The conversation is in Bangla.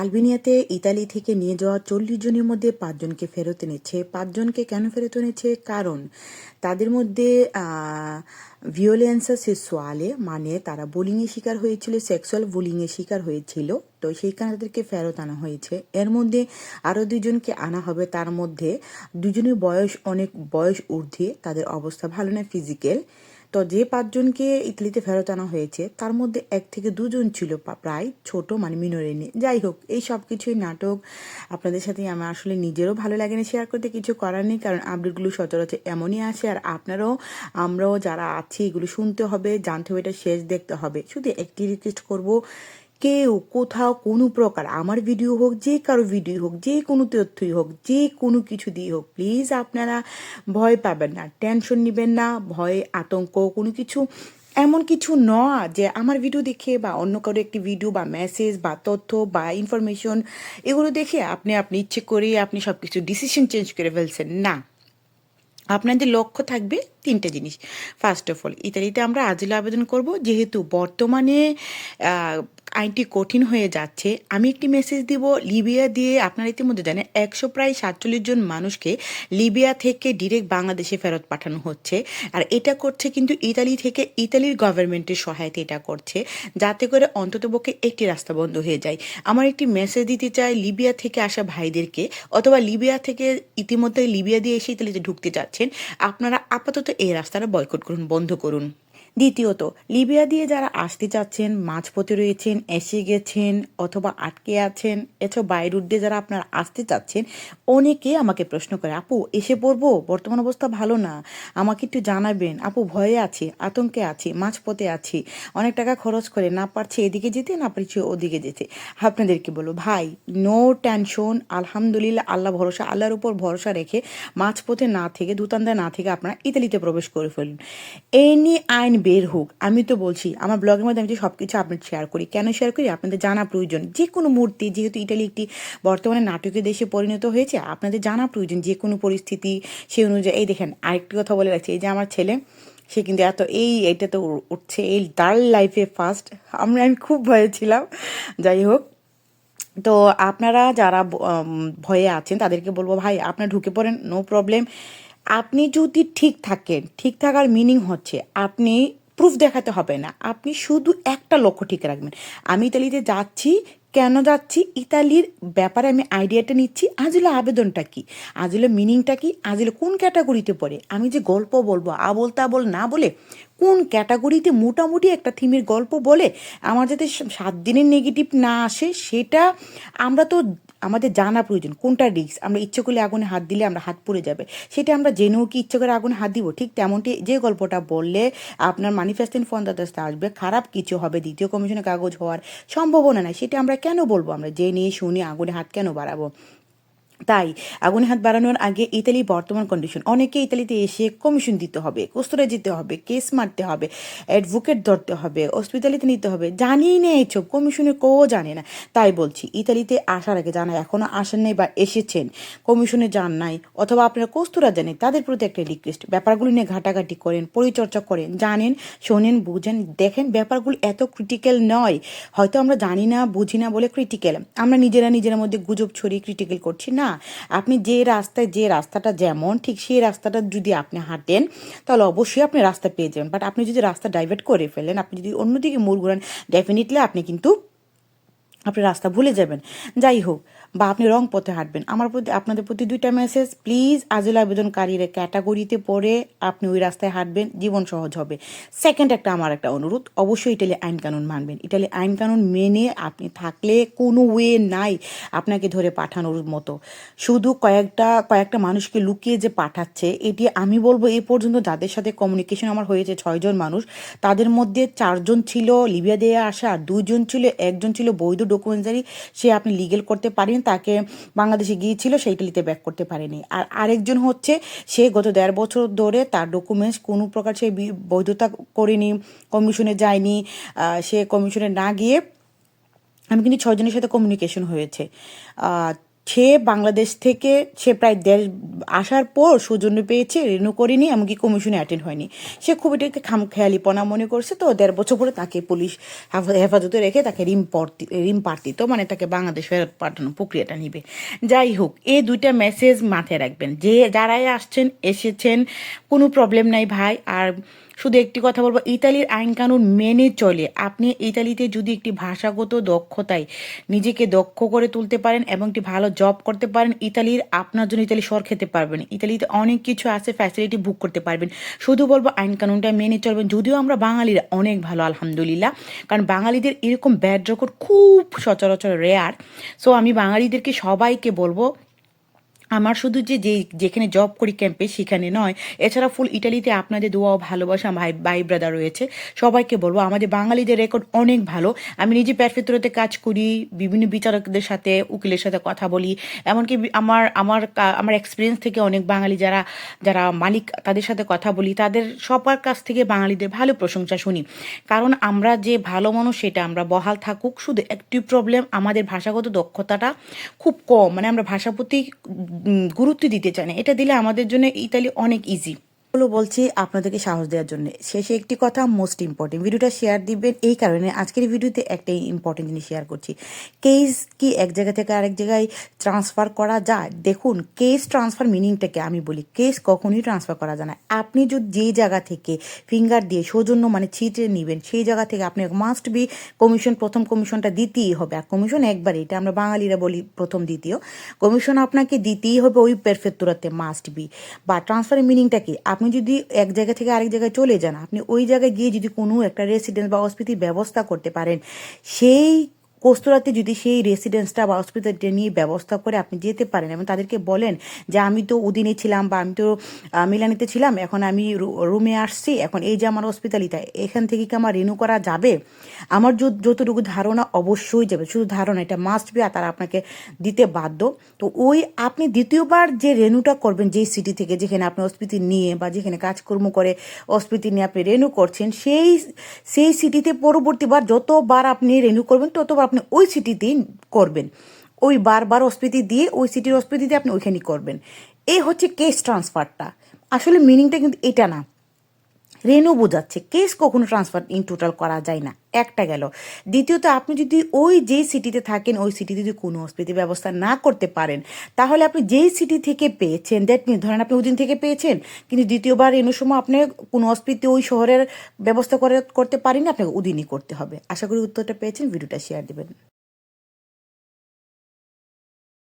আলবেনিয়াতে ইতালি থেকে নিয়ে যাওয়া চল্লিশ জনের মধ্যে পাঁচজনকে ফেরত এনেছে। পাঁচজনকে কেন ফেরত এনেছে? কারণ তাদের মধ্যে ভিওলেন্সা সেক্সুয়ালে মানে তারা বুলিংয়ের শিকার হয়েছিল সেক্সুয়াল বুলিংয়ের শিকার হয়েছিল। তো সেই কারণে তাদেরকে ফেরত আনা হয়েছে। এর মধ্যে আরও দুজনকে আনা হবে। তার মধ্যে দুজনের বয়স অনেক, বয়স ঊর্ধ্বে। তাদের অবস্থা ভালো না ফিজিক্যাল তো যে পাঁচজনকে ইতালিতে ফেরত আনা হয়েছে, তার মধ্যে এক থেকে দুজন ছিল প্রায় ছোট মানে মিনোরেনি যাই হোক, এই সব কিছুই নাটক আপনাদের সাথে আমার আসলে নিজেরও ভালো লাগে না শেয়ার করতে, কিছু করার নেই, কারণ আপডেটগুলো সচরাচর এমনই আসে, আর আপনারাও, আমরাও যারা আছি, এগুলো শুনতে হবে, জানতে হবে, এটা শেষ দেখতে হবে। শুধু একটি রিকোয়েস্ট করব কেউ, কোথাও, কোনো প্রকার, আমার ভিডিও হোক, যে কারও ভিডিও হোক, যে কোনো তথ্যই হোক, যে কোনো কিছু দিয়ে হোক প্লিজ আপনারা ভয় পাবেন না টেনশন নেবেন না, ভয়, আতঙ্ক, কোনো কিছু। এমন কিছু নয় যে আমার ভিডিও দেখে বা অন্য কারও একটি ভিডিও বা মেসেজ বা তথ্য বা ইনফরমেশন এগুলো দেখে আপনি আপনি ইচ্ছে করে আপনি সব কিছু ডিসিশন চেঞ্জ করে ফেলছেন। না। আপনাদের লক্ষ্য থাকবে তিনটে জিনিস। ফার্স্ট অফ অল ইতালিতে আমরা আজিল আবেদন করব, যেহেতু বর্তমানে আইনটি কঠিন হয়ে যাচ্ছে, আমি একটি মেসেজ দিব, লিবিয়া দিয়ে আপনারা ইতিমধ্যে জানেন, একশো প্রায় সাতচল্লিশ জন মানুষকে লিবিয়া থেকে ডিরেক্ট বাংলাদেশে ফেরত পাঠানো হচ্ছে। আর এটা করছে কিন্তু ইতালি থেকে, ইতালির গভর্নমেন্টের সহায়তা এটা করছে, যাতে করে অন্ততপক্ষে একটি রাস্তা বন্ধ হয়ে যায়। আমার একটি মেসেজ দিতে চাই লিবিয়া থেকে আসা ভাইদেরকে, অথবা লিবিয়া থেকে ইতিমধ্যে লিবিয়া দিয়ে এসে ইতালিতে ঢুকতে চাচ্ছেন আপনারা আপাতত এই রাস্তাটা বয়কট করুন, বন্ধ করুন। দ্বিতীয়ত, লিবিয়া দিয়ে যারা আসতে চাচ্ছেন, মাঝপথে রয়েছেন, এসে গেছেন অথবা আটকে আছেন, এছাড়াও বাইরুট দিয়ে যারা আপনারা আসতে চাচ্ছেন, অনেকে আমাকে প্রশ্ন করে, আপু, এসে পড়ব? বর্তমান অবস্থা ভালো না। আমাকে একটু জানাবেন। আপু, ভয়ে আছি, আতঙ্কে আছি, মাঝপথে আছি। অনেক টাকা খরচ করে না পারছে এদিকে যেতে, না পারছে ওদিকে যেতে। আপনাদেরকে বলো ভাই নো টেনশন আলহামদুলিল্লাহ, আল্লাহ ভরসা, আল্লাহর উপর ভরসা রেখে মাঝপথে না থেকে দুতান্দায় না থেকে আপনারা ইতালিতে প্রবেশ করে ফেলুন। এনি আইন বের হোক, আমি তো বলছি, আমার ব্লগের মধ্যে আমি যে সব কিছু আপনার শেয়ার করি, কেন শেয়ার করি? আপনাদের জানা প্রয়োজন। যে কোনো মুহূর্তে যেহেতু ইটালি একটি বর্তমানে নাটকের দেশে পরিণত হয়েছে, আপনাদের জানা প্রয়োজন যে কোনো পরিস্থিতি, সেই অনুযায়ী। এই দেখেন, আরেকটি কথা বলে রাখছি, এই যে আমার ছেলে, সে কিন্তু এত এই, এটা তো উঠছে, এই তার লাইফে ফার্স্ট আমরা, আমি খুব ভয়ে ছিলাম, যাই হোক। তো আপনারা যারা ভয়ে আছেন, তাদেরকে বলব, ভাই, আপনারা ঢুকে পড়েন নো প্রবলেম আপনি যদি ঠিক থাকেন, ঠিক থাকার মিনিং হচ্ছে আপনি প্রুফ দেখাতে হবে না। আপনি শুধু একটা লক্ষ্য ঠিক রাখবেন। আমি ইতালিতে যাচ্ছি, কেন যাচ্ছি? ইতালির ব্যাপারে আমি আইডিয়াটা নিচ্ছি। আজিলা আবেদনটা কি? আজিলা মিনিংটা কি? আজিলা কোন ক্যাটাগরিতে পড়ে? আমি যে গল্প বলব আবল তাবল না বলে কোন ক্যাটাগরিতে মোটামুটি একটা থিমের গল্প বলে আমার যাতে সাত দিনের নেগেটিভ না আসে, সেটা আমরা তো আমাদের জানা প্রয়োজন, কোনটা রিস্ক আমরা ইচ্ছে করলে আগুনে হাত দিলে আমরা হাত পুড়ে যাবে। সেটা আমরা জেনেও কি ইচ্ছে করে আগুনে হাত দিব? ঠিক তেমনটি যে গল্পটা বললে আপনার ম্যানিফেস্টিং ফোন দাদাস্তে আসবে, খারাপ কিছু হবে, দ্বিতীয় কমিশনের কাগজ হওয়ার সম্ভাবনা নাই। সেটা আমরা কেন বলব আমরা? জেনে শুনে আগুনে হাত কেন বাড়াবো? তাই আগুনে হাত বাড়ানোর আগে ইতালি বর্তমান কন্ডিশন অনেকে ইতালিতে এসে কমিশন দিতে হবে, কোস্তরে যেতে হবে কেস মারতে হবে অ্যাডভোকেট ধরতে হবে হসপিটালিতে নিতে হবে জানি না এইসব কমিশনে কেউ জানে না। তাই বলছি, ইতালিতে আসার আগে জানা এখনও আসেন নাই বা এসেছেন কমিশনে যান নাই, অথবা আপনারা কস্তুরা জানেন, তাদের প্রতি একটা রিকোয়েস্ট ব্যাপারগুলো নিয়ে ঘাটাঘাটি করেন, পরিচর্যা করেন, জানেন, শোনেন, বুঝেন, দেখেন, ব্যাপারগুলো এত ক্রিটিক্যাল নয়, হয়তো আমরা জানি না, বুঝি না বলে ক্রিটিক্যাল আমরা নিজেরা নিজের মধ্যে গুজব ছড়িয়ে ক্রিটিক্যাল করছি, না। আপনি যে রাস্তায়, যে রাস্তাটা যেমন, ঠিক সেই রাস্তাটা যদি আপনি হাঁটেন, তাহলে অবশ্যই আপনি রাস্তা পেয়ে যাবেন। বাট আপনি যদি রাস্তা ডাইভার্ট করে ফেলেন, আপনি যদি অন্যদিকে মোড় ঘুরান ডেফিনেটলি আপনি কিন্তু, আপনি রাস্তা ভুলে যাবেন। যাই হোক বা আপনি রং পথে হাঁটবেন। আমার প্রতি, আপনাদের প্রতি দুইটা মেসেজ প্লিজ আজল আবেদনকারীর ক্যাটাগরিতে পড়ে আপনি ওই রাস্তায় হাঁটবেন, জীবন সহজ হবে। সেকেন্ড একটা আমার একটা অনুরোধ, অবশ্যই ইটালি আইন কানুন মানবেন। ইটালি আইন কানুন মেনে আপনি থাকলে কোনো ওয়ে নাই আপনাকে ধরে পাঠানোর মতো। শুধু কয়েকটা কয়েকটা মানুষকে লুকিয়ে যে পাঠাচ্ছে, এটি আমি বলব এ পর্যন্ত যাদের সাথে কমিউনিকেশন আমার হয়েছে ছয়জন মানুষ, তাদের মধ্যে চারজন ছিল লিবিয়া দিয়ে আসা দুজন ছিল, একজন ছিল বৈধ ডকুমেন্টারি সে আপনি লিগেল করতে পারেন। তাকে বাংলাদেশে গিয়েছিল সেই ইটালিতে ব্যাক করতে পারেনি। আর আরেকজন হচ্ছে, সে গত দেড় বছর ধরে তার ডকুমেন্টস কোনো প্রকার সে বৈধতা করেনি কমিশনে যায়নি সে কমিশনে না গিয়ে, আমি কিন্তু ছয়জনের সাথে কমিউনিকেশন হয়েছে। সে বাংলাদেশ থেকে সে প্রায় দেড় আসার পর সৌজন্য পেয়েছে, রেনু করেনি, এমনকি কমিশনে অ্যাটেন্ড হয়নি। সে খুব এটাকে খামখেয়ালিপনা মনে করছে, তো দেড় বছর পরে তাকে পুলিশ হেফাজতে রেখে তাকে রিম পড়তি রিম পার্টিত মানে তাকে বাংলাদেশ ফেরত পাঠানো প্রক্রিয়াটা নিবে। যাই হোক, এই দুইটা মেসেজ মাথায় রাখবেন। যে যারাই আসছেন, এসেছেন, কোনো প্রবলেম নাই ভাই। আর শুধু একটি কথা বলব, ইতালির আইন কানুন মেনে চলে। আপনি ইতালিতে যদি একটি ভাষাগত দক্ষতায় নিজেকে দক্ষ করে তুলতে পারেন এবং একটি ভালো জব করতে পারেন, ইতালির আপনার জন্য ইতালি সর খেতে পারবেন। ইতালিতে অনেক কিছু আছে ফ্যাসিলিটি বুক করতে পারবেন। শুধু বলব আইন কানুনটা মেনে চলবেন। যদিও আমরা বাঙালিরা অনেক ভালো, আলহামদুলিল্লাহ। কারণ বাঙালিদের এরকম ব্যাড রেকর্ড খুব সচরাচর রেয়ার সো আমি বাঙালিদেরকে সবাইকে বলব আমার শুধু যে যে যেখানে জব করি ক্যাম্পে সেখানে নয়। এছাড়া ফুল ইটালিতে আপনাদের দোয়া ও ভালোবাসা ভাই ভাই ব্রাদার রয়েছে। সবাইকে বলব আমাদের বাঙালিদের রেকর্ড অনেক ভালো। আমি নিজে প্যারফেত্রতে কাজ করি বিভিন্ন বিচারকদের সাথে উকিলের সাথে কথা বলি। এমনকি আমার আমার আমার এক্সপিরিয়েন্স থেকে অনেক বাঙালি যারা যারা মালিক তাদের সাথে কথা বলি। তাদের সবার কাছ থেকে বাঙালিদের ভালো প্রশংসা শুনি। কারণ আমরা যে ভালো মানুষ সেটা আমরা বহাল থাকুক। শুধু একটি প্রবলেম আমাদের ভাষাগত দক্ষতাটা খুব কম। মানে আমরা ভাষা প্রতি উম, গুরুত্ব দিতে চায় না। এটা দিলে আমাদের জন্য ইতালি অনেক ইজি হলো বলছি আপনাদেরকে সাহস দেওয়ার জন্য। শেষে একটি কথা মোস্ট ইম্পর্টেন্ট ভিডিওটা শেয়ার দিবেন এই কারণে আজকের ভিডিওতে একটা ইম্পর্টেন্ট জিনিস শেয়ার করছি। কেস কি এক জায়গা থেকে আরেক জায়গায় ট্রান্সফার করা যায়? দেখুন কেস ট্রান্সফার মিনিংটাকে আমি বলি। কেস কখনোই ট্রান্সফার করা যায় না। আপনি যদি যেই জায়গা থেকে ফিঙ্গার দিয়ে সৌজন্য মানে ছিটে নেবেন, সেই জায়গা থেকে আপনি মাস্ট বি কমিশন প্রথম কমিশনটা দিতেই হবে। আর কমিশন একবার, এটা আমরা বাঙালিরা বলি প্রথম, দ্বিতীয়। কমিশন আপনাকে দিতেই হবে ওই পেরফেক্টুরাতে মাস্ট বি বা ট্রান্সফারের মিনিংটা কি? আপনি যদি এক জায়গা থেকে আরেক জায়গায় চলে যান, আপনি ওই জায়গায় গিয়ে যদি কোনো একটা রেসিডেন্স বা অস্পিতির ব্যবস্থা করতে পারেন, সেই কস্তুরাতে যদি সেই রেসিডেন্সটা বা হসপিটালটা নিয়ে ব্যবস্থা করে আপনি যেতে পারেন এবং তাদেরকে বলেন যে, আমি তো উদিনে ছিলাম বা আমি তো মিলানিতে ছিলাম, এখন আমি রুমে আসছি, এখন এই যে আমার হসপিটালিটা এখান থেকে কি আমার রিনিউ করা যাবে? আমার যত- যতটুকু ধারণা অবশ্যই যাবে, শুধু ধারণা, এটা মাস্ট বি তারা আপনাকে দিতে বাধ্য। তো ওই আপনি দ্বিতীয়বার যে রেনুটা করবেন, যেই সিটি থেকে যেখানে আপনি হসপিটাল নিয়ে বা যেখানে কাজকর্ম করে হসপিটাল নিয়ে আপনি রেনু করছেন, সেই সেই সিটিতে পরবর্তীবার যতবার আপনি রেনু করবেন, ততবার আপনি ওই সিটিতেই করবেন। ওই বারবার অস্পৃতি দিয়ে ওই সিটির অস্পৃতিতে আপনি ওইখানেই করবেন। এই হচ্ছে কেস ট্রান্সফারটা আসলে মিনিংটা কিন্তু এটা না। রেনু বোঝাচ্ছে, কেস কখনো ট্রান্সফার ইন টোটাল করা যায় না। একটা গেল। দ্বিতীয়ত, আপনি যদি ওই যেই সিটিতে থাকেন, ওই সিটিতে যদি কোনো হসপিটাল ব্যবস্থা না করতে পারেন, তাহলে আপনি যেই সিটি থেকে পেয়েছেন দ্যাট মিন ধরেন আপনি ওদিন থেকে পেয়েছেন, কিন্তু দ্বিতীয়বার রেনুর সময় আপনি কোনো হসপিটাল ওই শহরের ব্যবস্থা করে, করতে পারেন আপনাকে ওদিনই করতে হবে। আশা করি উত্তরটা পেয়েছেন, ভিডিওটা শেয়ার দেবেন।